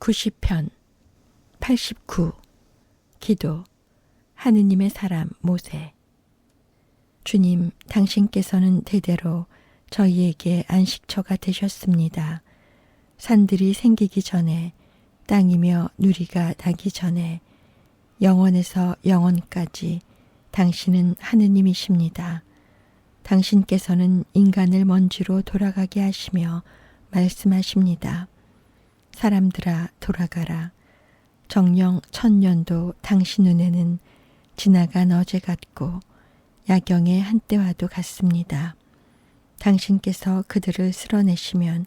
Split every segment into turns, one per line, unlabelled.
90편 89 기도 하느님의 사람 모세 주님 당신께서는 대대로 저희에게 안식처가 되셨습니다. 산들이 생기기 전에 땅이며 누리가 나기 전에 영원에서 영원까지 당신은 하느님이십니다. 당신께서는 인간을 먼지로 돌아가게 하시며 말씀하십니다. 사람들아 돌아가라. 정령 천년도 당신 눈에는 지나간 어제 같고 야경의 한때와도 같습니다. 당신께서 그들을 쓸어내시면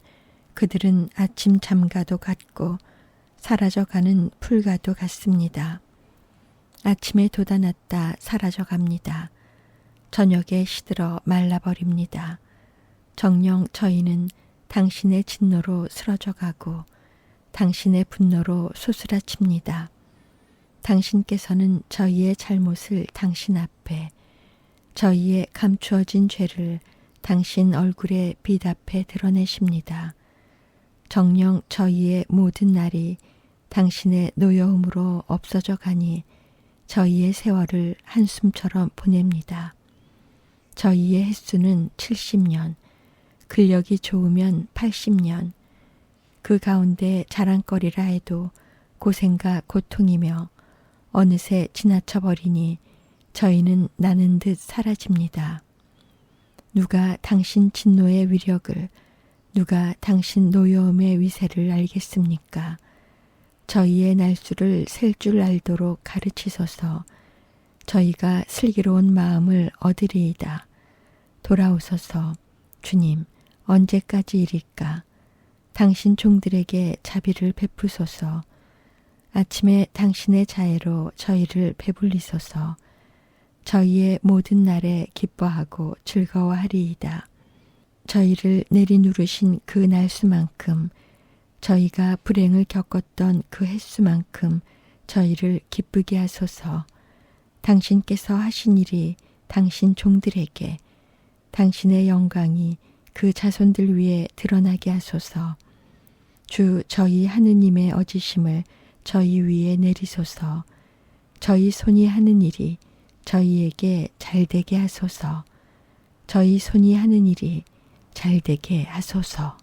그들은 아침 잠가도 같고 사라져가는 풀과도 같습니다. 아침에 돋아났다 사라져갑니다. 저녁에 시들어 말라버립니다. 정령 저희는 당신의 진노로 쓰러져 가고 당신의 분노로 소스라칩니다. 당신께서는 저희의 잘못을 당신 앞에 저희의 감추어진 죄를 당신 얼굴에 빛 앞에 드러내십니다. 정령 저희의 모든 날이 당신의 노여움으로 없어져 가니 저희의 세월을 한숨처럼 보냅니다. 저희의 횟수는 70년, 근력이 좋으면 80년, 그 가운데 자랑거리라 해도 고생과 고통이며 어느새 지나쳐 버리니 저희는 나는 듯 사라집니다. 누가 당신 진노의 위력을, 누가 당신 노여움의 위세를 알겠습니까? 저희의 날수를 셀 줄 알도록 가르치소서 저희가 슬기로운 마음을 얻으리이다. 돌아오소서 주님 언제까지이리까? 당신 종들에게 자비를 베푸소서. 아침에 당신의 자애로 저희를 배불리소서. 저희의 모든 날에 기뻐하고 즐거워하리이다. 저희를 내리누르신 그 날수만큼 저희가 불행을 겪었던 그 횟수만큼 저희를 기쁘게 하소서. 당신께서 하신 일이 당신 종들에게 당신의 영광이 그 자손들 위에 드러나게 하소서. 주 저희 하느님의 어지심을 저희 위에 내리소서. 저희 손이 하는 일이 저희에게 잘되게 하소서. 저희 손이 하는 일이 잘되게 하소서.